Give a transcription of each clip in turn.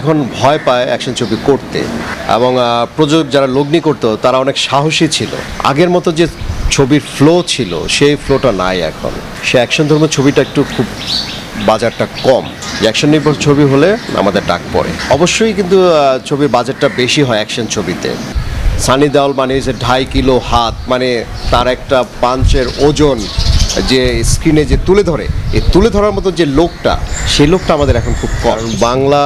এখন ভয় পায় অ্যাকশন ছবি করতে। এবং প্রযোজক যারা লগ্নি করতো তারা অনেক সাহসী ছিল। আগের মতো যে ছবির ফ্লো ছিল সেই ফ্লোটা নাই এখন। সে অ্যাকশন ধর্ম ছবিটা একটু খুব বাজারটা কম। অ্যাকশন নির্ভর ছবি হলে আমাদের ডাক পড়ে। অবশ্যই কিন্তু ছবির বাজারটা বেশি হয় অ্যাকশন ছবিতে। সানি দেওয়াল মানে যে ঢাই কিলো হাত মানে তার একটা পাঞ্চের ওজন যে স্ক্রিনে যে তুলে ধরে এই তুলে ধরার মতো যে লোকটা সেই লোকটা আমাদের এখন খুব কম। বাংলা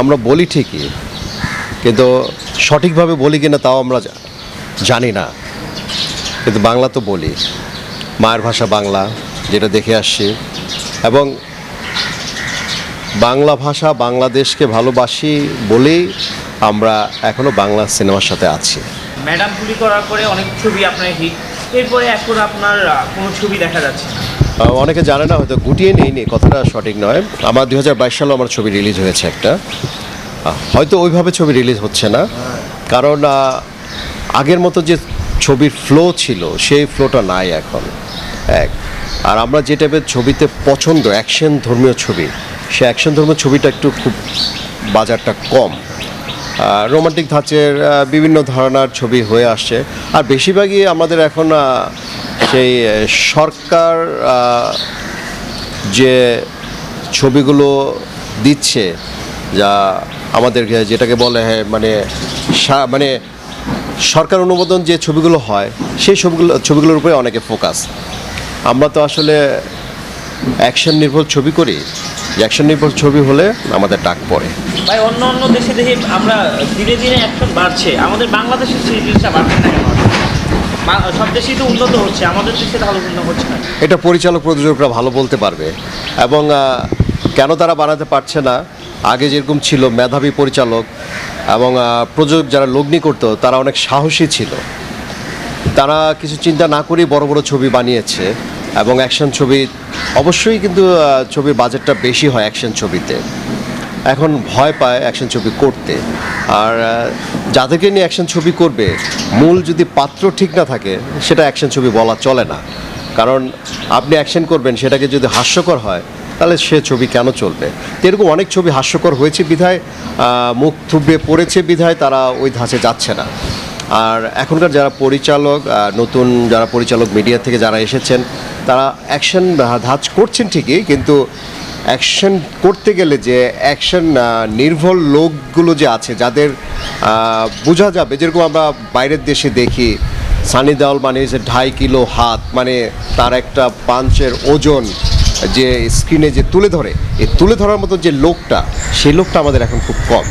আমরা বলি ঠিকই, কিন্তু সঠিকভাবে বলি কিনা তাও আমরা জানি না। কিন্তু বাংলা তো বলি। মায়ের ভাষা বাংলা, যেটা দেখে আসছি। এবং বাংলা ভাষা বাংলাদেশকে ভালোবাসি বলেই আমরা এখনও বাংলা সিনেমার সাথে আছি। ম্যাডাম করার পরে অনেক ছবি আপনার হিট। এরপরে এখন আপনার কোনো ছবি দেখা যাচ্ছে না। অনেকে জানে না, হয়তো গুটিয়ে নেই কথাটা সঠিক নয়। আমার দুই হাজার বাইশ সালে আমার ছবি রিলিজ হয়েছে একটা। হয়তো ওইভাবে ছবি রিলিজ হচ্ছে না। কারণ আগের মতো যে ছবির ফ্লো ছিল, সেই ফ্লোটা নাই এখন। এক। আর আমরা যে টাইপের ছবিতে পছন্দ অ্যাকশন ধর্মীয় ছবি সে অ্যাকশন ধর্মীয় ছবিটা একটু খুব বাজারটা কম। রোমান্টিক ধাঁচের বিভিন্ন ধরনের ছবি হয়ে আসছে। আর বেশিরভাগই আমাদের এখন সেই সরকার যে ছবিগুলো দিচ্ছে, যা আমাদের যেটাকে বলে হ্যাঁ মানে মানে সরকার অনুমোদন যে ছবিগুলো হয়, সেই ছবিগুলো, ছবিগুলোর উপরে অনেকে ফোকাস। আমরা তো আসলে অ্যাকশন নির্ভর ছবি করি অ্যাকশন নির্ভর ছবি হলে আমাদের ডাক পড়ে। ভাই অন্য অন্য দেশে দেখি আমরা ধীরে ধীরে অ্যাকশন বাড়ছে, আমাদের বাংলাদেশের সেই জিনিসটা বাড়ছে না সব তো উন্নত হচ্ছে, আমাদের দেশে তাহলে উন্নত হচ্ছে না। এটা পরিচালক প্রযোজকরা ভালো বলতে পারবে। এবং কেন তারা বানাতে পারছে না, আগে যেরকম ছিল মেধাবী পরিচালক এবং প্রযোজক যারা লগ্নি করতো, তারা অনেক সাহসী ছিল। তারা কিছু চিন্তা না করেই বড় বড় ছবি বানিয়েছে এবং অ্যাকশন ছবি, অবশ্যই কিন্তু ছবির বাজেটটা বেশি হয় অ্যাকশন ছবিতে। এখন ভয় পায় অ্যাকশন ছবি করতে। আর যাদেরকে নিয়ে অ্যাকশন ছবি করবে, মূল যদি পাত্র ঠিক না থাকে, সেটা অ্যাকশন ছবি বলা চলে না। কারণ আপনি অ্যাকশন করবেন, সেটাকে যদি হাস্যকর হয়, তাহলে সে ছবি কেন চলবে? এরকম অনেক ছবি হাস্যকর হয়েছে বিধায় মুখ থুবড়ে পড়েছে বিধায় তারা ওই ধাঁচে যাচ্ছে না। আর এখনকার যারা পরিচালক নতুন যারা পরিচালক মিডিয়া থেকে যারা এসেছেন, তারা অ্যাকশন ধাঁচ করছেন ঠিকই, কিন্তু অ্যাকশন করতে গেলে যে অ্যাকশন নির্ভর লোকগুলো যে আছে, যাদের বোঝা যাবে, যেরকম আমরা বাইরের দেশে দেখি, সানি দেওয়াল মানে যে ঢাই কিলো হাত মানে তার একটা পাঞ্চের ওজন যে স্ক্রিনে যে তুলে ধরে, এই তুলে ধরার মতো যে লোকটা, সেই লোকটা আমাদের এখন খুব কম।